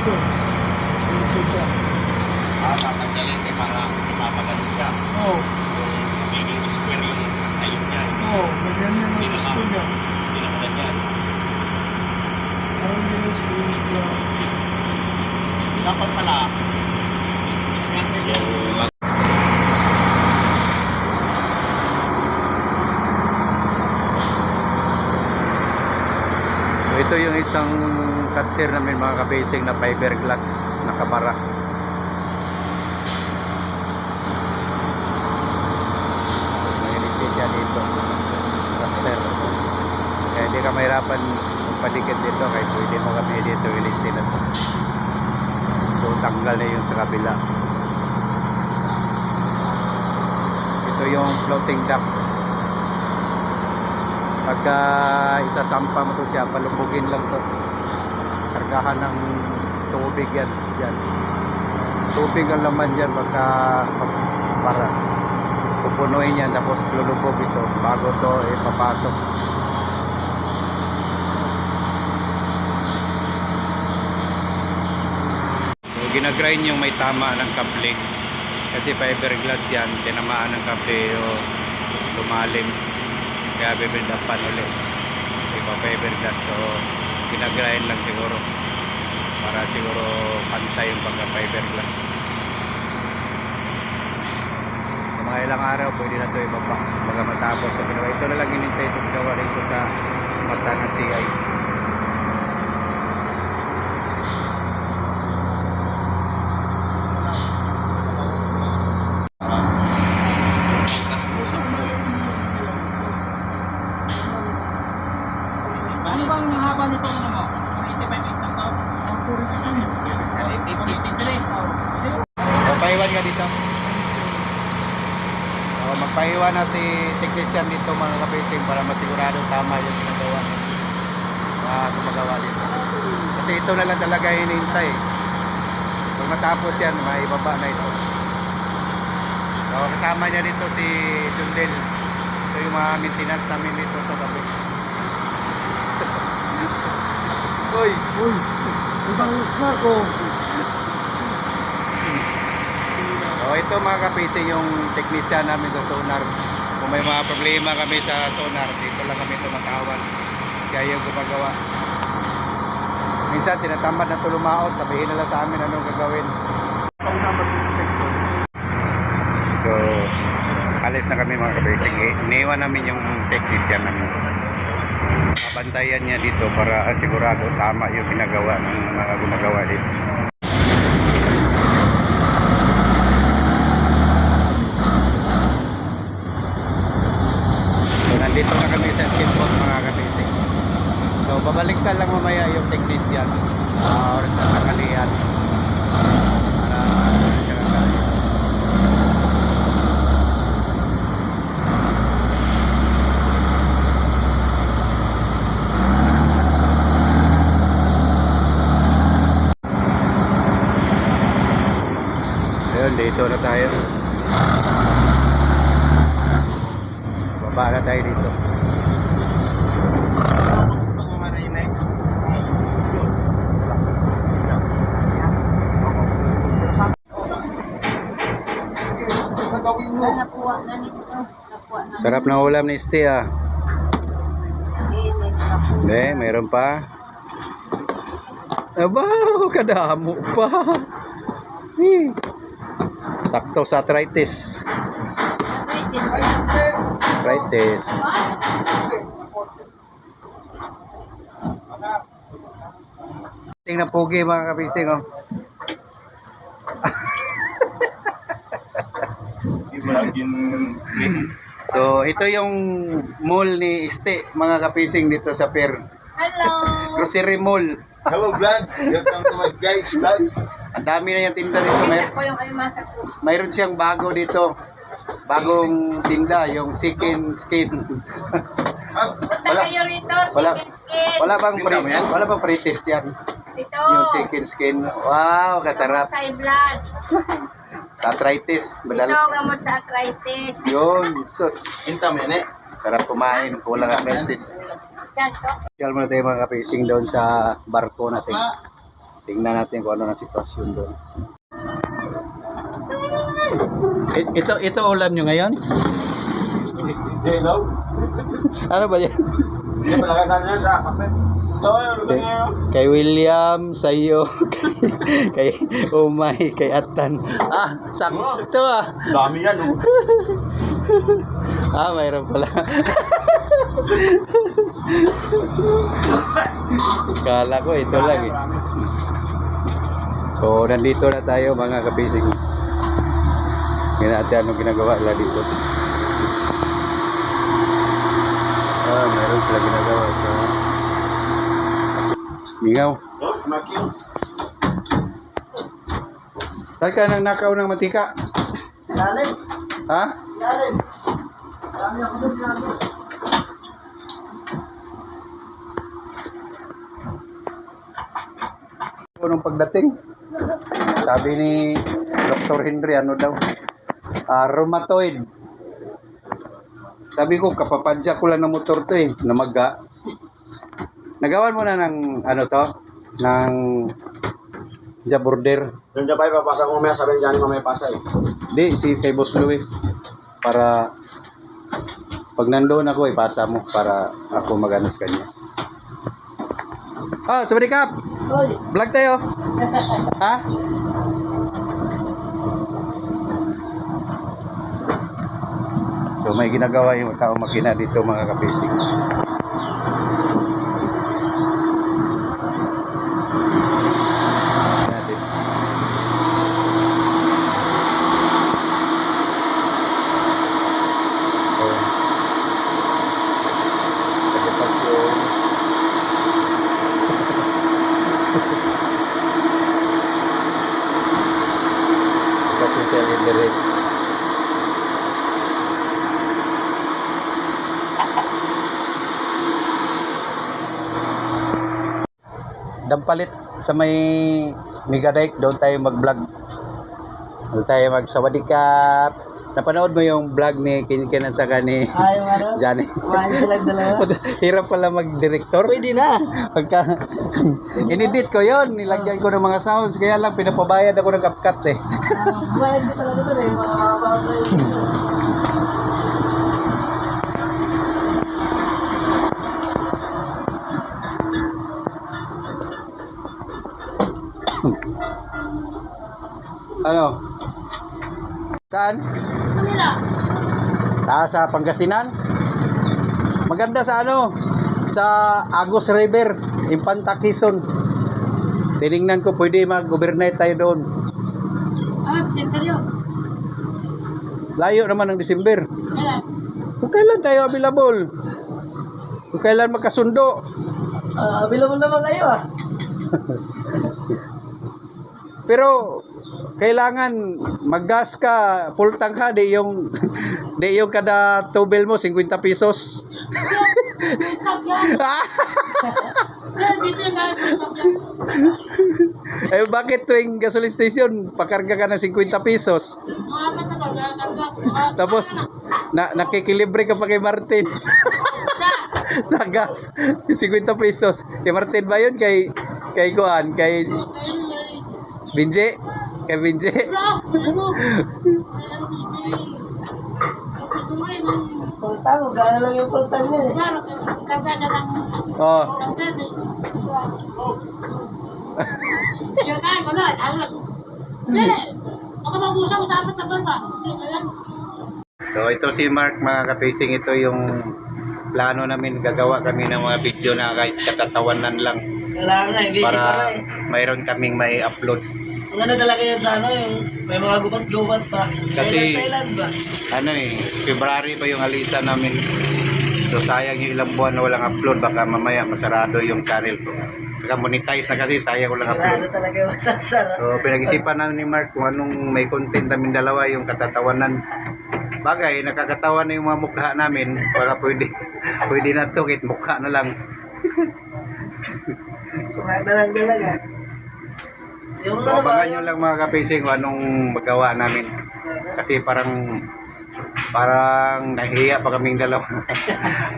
dito. Dito. Ah, tatanggalin kay para ipapagaling siya. Oo. Kung magiging square yung ayun niya. Oo. Ganyan yan Hindi ang naman. gusto niya. Hindi naman ganyan. Parang yun ang gusto niya. Dapat pala, dismantle ito yung isang cutsir namin mga kabasing na fiberglass na kamara. May lisensya dito. Raster. Kaya hindi ka mahirapan magpadikit dito kahit pwede mo kami dito ilisin na to. So tanggal na yung sa kabila. Ito yung floating duct pagka isasampa mo to siya palubugin lang to kargahan ng tubig yan yan. Tubig ang laman dyan pagka pag- para pupunuin yan tapos lulubog ito. Bago to ipapasok so ginagrind yung may tama ng kable kasi fiberglass yan tinamaan ng kable o lumalim. Kaya bibuild upan ulit. Iba fiberglass so ginagrind lang siguro. Para siguro pantay yung pagka fiberglass. So, mga ilang araw pwede na ito ibaba. Baga matapos. So ito na lang inintay ito ginawa dito sa mata ng CI Ano bang haba nito ano mo? 85 inch ang to? 83. so paiwan ka dito so, na si technician dito mga kapiting para masigurado tama yung ginagawa na gumagawa dito kasi ito na lang talaga hinihintay pag matapos yan maibaba na ito so kasama niya dito si Sundel ito yung mga maintenance namin dito sa tabi Uy! Uy. Ibang na ko. So ito mga kapisi yung technician namin sa sonar. Kung may mga problema kami sa sonar, dito lang kami tumatawag. Kaya yung gumagawa. Minsan tinatamad na tulumaot, sabihin nila sa amin anong gagawin. So, alis na kami mga kabisi. Iniwan namin yung technician namin. Pabantayan niya dito para sigurado tama yung ginagawa ng mga gumagawa dito. Nandito na kami sa skateboard mga kabising. So babalik ka lang mamaya yung technician. Uh, oras na tanghalian. Ayun, dito na tayo. Baba na tayo dito. Na. Sarap ng ulam ni Ste ah. Hindi, mayroon pa. Aba, kadamo pa. Sakto sa arthritis. Arthritis. Tingnan pogi mga kabising oh. Ito yung mall ni Este, mga kapising dito sa Pier. Hello. Grocery Mall. Hello, vlog. Welcome to my guys vlog. Ang dami na yung tinda dito. May, mayroon siyang bago dito. Bagong tinda, yung chicken skin. Punta Wala. kayo rito. Wala. Chicken skin. Wala bang pre, wala bang pre-test yan? Ito. Yung chicken skin. Wow, kasarap. Sa blood. Sa arthritis, Ito, madal. gamot sa arthritis. Yun, sus. Inta mo yan eh. Sarap kumain, kulang arthritis. Yan to. Muna tayo mga kapising doon sa barko natin. tingnan natin kung ano ang sitwasyon doon. I- Ito, ito ulam nyo ngayon? Hindi, no? Ano ba yan? Hindi, malaki sana yan sa kapit. So, Kay, kay William, sa iyo, kay, kay Umay, kay Atan. Ah, sakto ah. Dami yan, no? Ah, mayroon pala. Kala ko ito lang eh. So, nandito na tayo mga kapising. Natin anong ginagawa nila dito. Ah, mayroon sila ginagawa sa Mingaw. Oh, makin. Saan ka nang nakaw ng mantika? Lalim. Ha? Lalim. Dami ako doon, lalim. Nung pagdating, sabi ni Dr. Henry, ano daw, ah, rheumatoid. Sabi ko, kapapadya ko lang ng motor to eh, namaga. Nagawan mo na ng, ano to, ng job order. Doon dyan pa, ipapasa ko mamaya, sabi niya mamaya pasa eh. Di, si kay Boss Louie. Para, pag nandoon ako, ipasa mo para ako magano sa kanya. Oh, sabay kap! Vlog tayo! ha? So may ginagawa yung tao makina dito mga kapising. Kasi siya. Dampalit sa may Megadike, doon tayo mag-vlog. Doon tayo mag-sawadikap. Napanood mo yung vlog ni Kinkinan sa ni ayaw ano? Johnny. Kumain silang dalawa. Hirap pala mag-director. Pwede na. Pagka inedit ko yon, nilagyan ko ng mga sounds, kaya lang pinapabayad ako ng CapCut eh. Kumain ka talaga doon eh. Ano? Saan? Manila. Ah, sa Pangasinan? Maganda sa ano? Sa Agos River, Infanta Quezon. Tiningnan ko, pwede mag-overnight tayo doon. Ah, yun. Layo naman ng December. Kailan? Kung kailan tayo available? Kung kailan magkasundo? Ah, available naman kayo ah. Pero kailangan maggas ka, full tank ka, di yung di yung kada tubel mo 50 pesos. Eh bakit tuwing gasoline station pakarga ka ng 50 pesos? Tapos na nakikilibre ka pa kay Martin Sa, sa gas 50 pesos. Kay Martin ba yun? Kay kay Kuan, kay Binje? Kay Binje? bro, ano? Pultang, gano'n lang yung pultang niya eh. Nagkarga siya ng Oh, kain ko na, alam. Hindi, ako mabusa ko sa apat na barba. Alam. So ito si Mark mga kapacing ito yung plano namin gagawa kami ng mga video na kahit katatawanan lang na. Busy pa para eh. mayroon kaming may upload. Ano talaga yan sa ano yung may mga gubat-gubat pa. Kasi- Thailand, Thailand ba? Ano eh, February pa yung alisa namin. So sayang yung ilang buwan na walang upload baka mamaya masarado yung channel ko. Saka monetize na kasi sayang walang upload. Sigurado talaga yung masasarap. So pinag-isipan namin ni Mark kung anong may content namin dalawa yung katatawanan. Bagay, nakakatawa na yung mga mukha namin. Para pwede, pwede na to, kahit mukha na lang. Kumain na lang talaga. Ano? Abangan nyo lang mga kapising kung anong magawa namin. Kasi parang parang nahihiya pa kaming dalawa.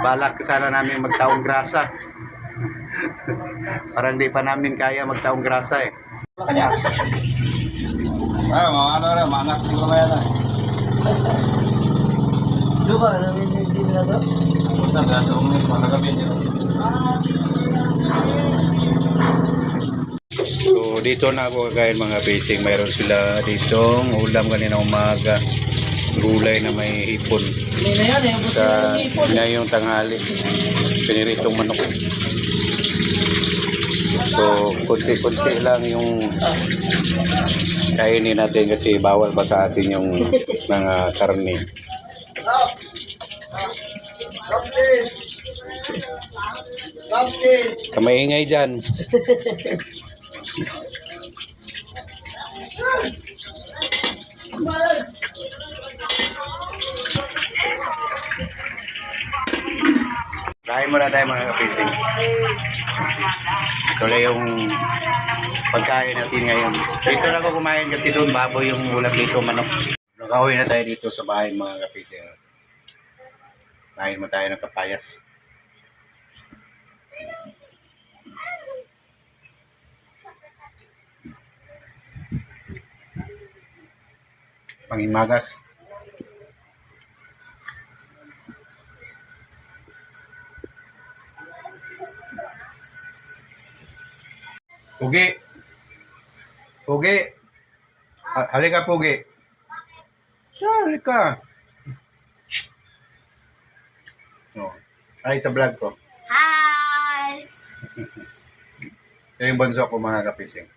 Balak sana namin magtaong grasa. Parang di pa namin kaya magtaong grasa eh. Ah, mga ano na, mga anak siguro kaya na. Ito ba? Namimili na to? Punta na sa umis, mga nagabin yun. Dito na ako kakain mga basic. Mayroon sila ditong ulam kanina umaga. Gulay na may hipon. Sa na yung ipon. ngayong tanghali. Piniritong manok. So kunti-kunti lang yung kainin natin kasi bawal pa sa atin yung mga karne. Kapit! Kamaingay dyan. tayo mga kapising. Ito yung pagkain natin ngayon. Dito na ako kumain kasi doon baboy yung ulam dito manok. Nakauwi na tayo dito sa bahay mga kapising. Kain mo tayo ng kapayas. Pangimagas. Pugi. Pugi. Ha- Halika, Pugi. Siya, halika. Oh. Ay, sa vlog ko. Hi! Ito yung bunso ko mga kapising.